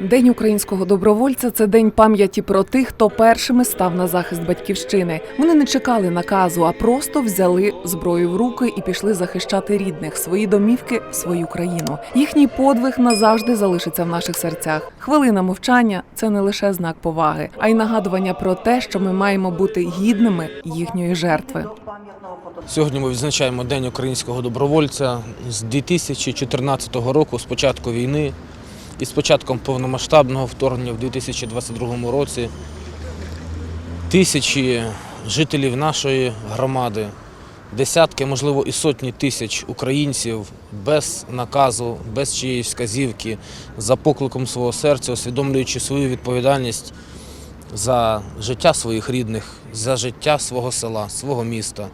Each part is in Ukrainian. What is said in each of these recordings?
День українського добровольця це день пам'яті про тих, хто першими став на захист батьківщини. Вони не чекали наказу, а просто взяли зброю в руки і пішли захищати рідних, свої домівки, свою країну. Їхній подвиг назавжди залишиться в наших серцях. Хвилина мовчання це не лише знак поваги, а й нагадування про те, що ми маємо бути гідними їхньої жертви. Сьогодні ми відзначаємо День українського добровольця з 2014 року, з початку війни і з початком повномасштабного вторгнення в 2022 році. Тисячі жителів нашої громади, десятки, можливо, і сотні тисяч українців без наказу, без чиєїсь вказівки, за покликом свого серця, усвідомлюючи свою відповідальність за життя своїх рідних, за життя свого села, свого міста,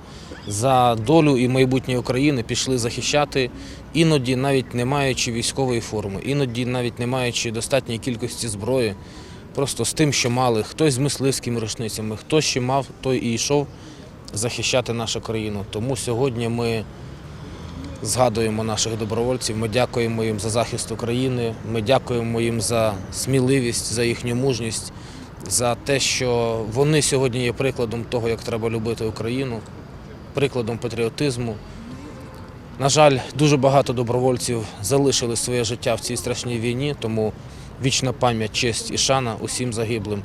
за долю і майбутнє України пішли захищати, іноді навіть не маючи військової форми, іноді навіть не маючи достатньої кількості зброї, просто з тим, що мали, хтось з мисливськими рушницями, хто ще мав, той і йшов захищати нашу країну. Тому сьогодні ми згадуємо наших добровольців. Ми дякуємо їм за захист України. Ми дякуємо їм за сміливість, за їхню мужність, за те, що вони сьогодні є прикладом того, як треба любити Україну, прикладом патріотизму. На жаль, дуже багато добровольців залишили своє життя в цій страшній війні, тому вічна пам'ять, честь і шана усім загиблим.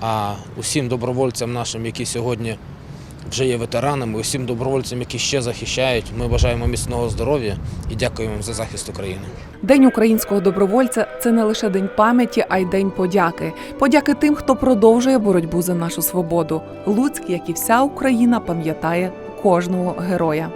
А усім добровольцям нашим, які сьогодні вже є ветеранами, усім добровольцям, які ще захищають, ми бажаємо міцного здоров'я і дякуємо їм за захист України. День українського добровольця це не лише день пам'яті, а й день подяки. Подяки тим, хто продовжує боротьбу за нашу свободу. Луцьк, як і вся Україна, пам'ятає кожного героя.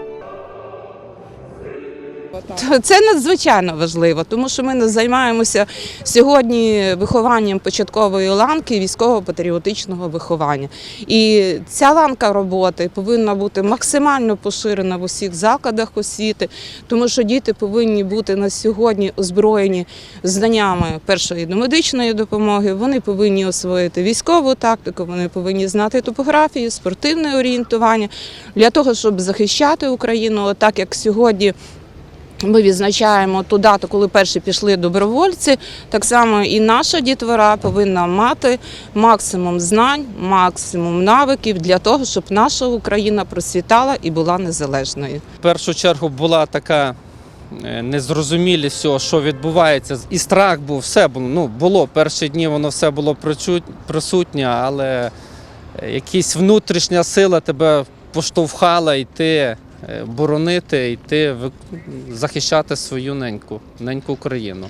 Це надзвичайно важливо, тому що ми займаємося сьогодні вихованням початкової ланки військово-патріотичного виховання. І ця ланка роботи повинна бути максимально поширена в усіх закладах освіти, тому що діти повинні бути на сьогодні озброєні знаннями першої домедичної допомоги. Вони повинні освоїти військову тактику, вони повинні знати топографію, спортивне орієнтування для того, щоб захищати Україну, так як сьогодні. Ми відзначаємо ту дату, коли перші пішли добровольці. Так само і наша дітвора повинна мати максимум знань, максимум навиків для того, щоб наша Україна процвітала і була незалежною. В першу чергу була така е, незрозумілість що відбувається. І страх був, все було. Ну, було перші дні, воно все було присутнє, але е, якась внутрішня сила тебе поштовхала йти, боронити, йти захищати свою неньку, неньку Україну.